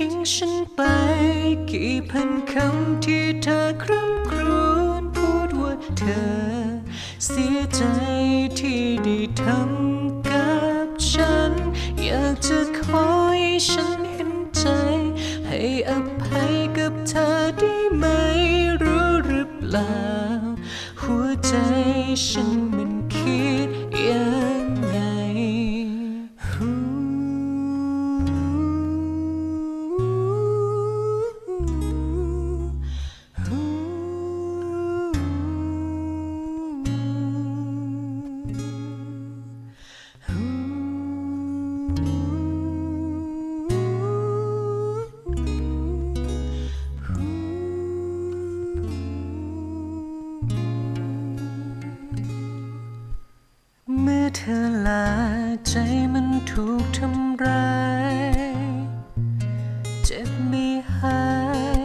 ทิ้งฉันไป กี่พันคำที่เธอคร่ำครวญพูดว่าเธอ เสียใจที่ได้ทำกับฉัน อยากจะขอให้ฉันเห็นใจ ให้อภัยกับเธอได้ไหมรู้หรือเปล่า หัวใจฉัน ลาใจมันถูกทำร้าย เจ็บไม่หาย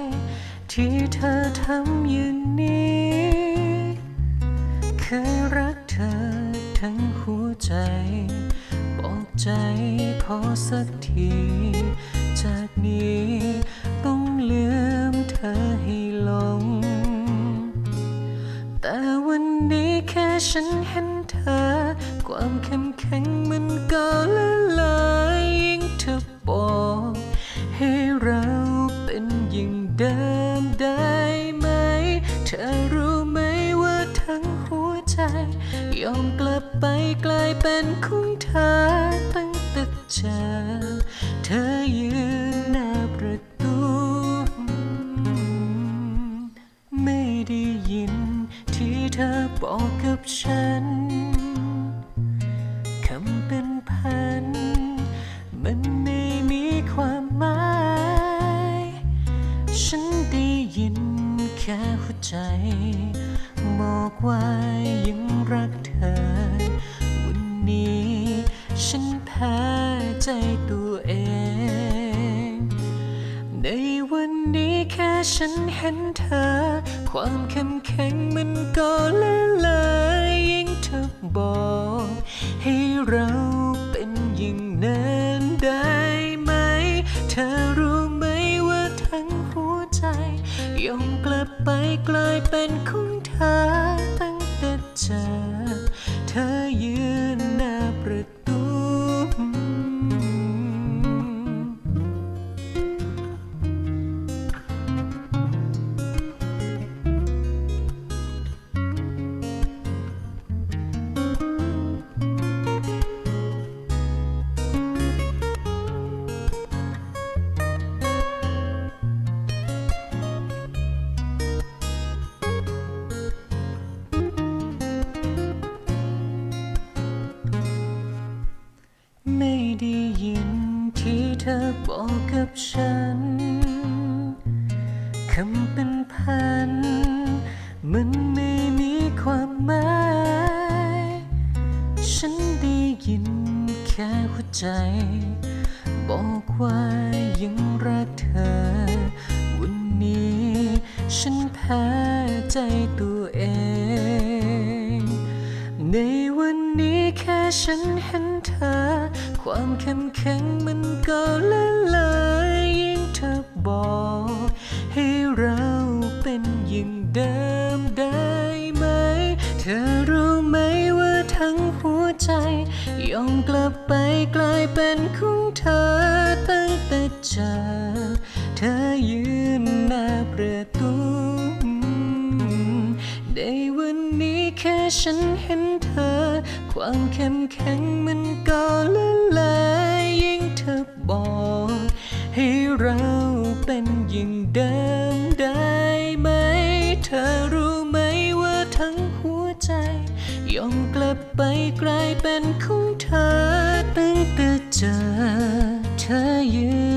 ที่เธอทำอย่างนี้ เคยรักเธอทั้งหัวใจ บอกใจพอสักที จากนี้ต้องลืมเธอให้ลง แต่วันนี้แค่ฉันเห็นเธอความเข้ม ยอมกลับไปกลายเป็นของเธอตั้งแต่เจอเธอยืนหน้าประตู ไม่ได้ยินที่เธอบอกกับฉันคำเป็นพัน มันไม่มีความหมาย ฉันได้ยินแค่หัวใจ บอกว่ายังรักเธอ วันนี้ ฉันแพ้ใจตัวเอง ในวันนี้แค่ฉันเห็นเธอ ความเข้มแข็งมันก็ละลายยิ่งเธอบอก ให้เรา ไปกลายเป็นของเธอตั้งแต่เจอ เธอบอกกับฉัน คำเป็นพัน มันไม่มีความหมาย ฉันได้ยินแค่หัวใจ บอกว่ายังรักเธอ วันนี้ ฉันแพ้ใจตัวเอง ในวันนี้แค่ฉันเห็นเธอ ความเข้มแข็งมันก็ละลายยิ่งเธอบอก ให้เราเป็นอย่างเดิมได้ไหม เธอรู้ไหมว่าทั้งหัวใจยอมกลับไปกลายเป็นของเธอตั้งแต่เจอเธอยืนหน้าประตู แค่ฉันเห็นเธอ ความเข้มแข็งมันก็ละลายยิ่งเธอบอกให้เราเป็นอย่างเดิมได้ไหม เธอรู้ไหมว่าทั้งหัวใจ ยอมกลับไปกลายเป็นของเธอตั้งแต่เจอเธอยืน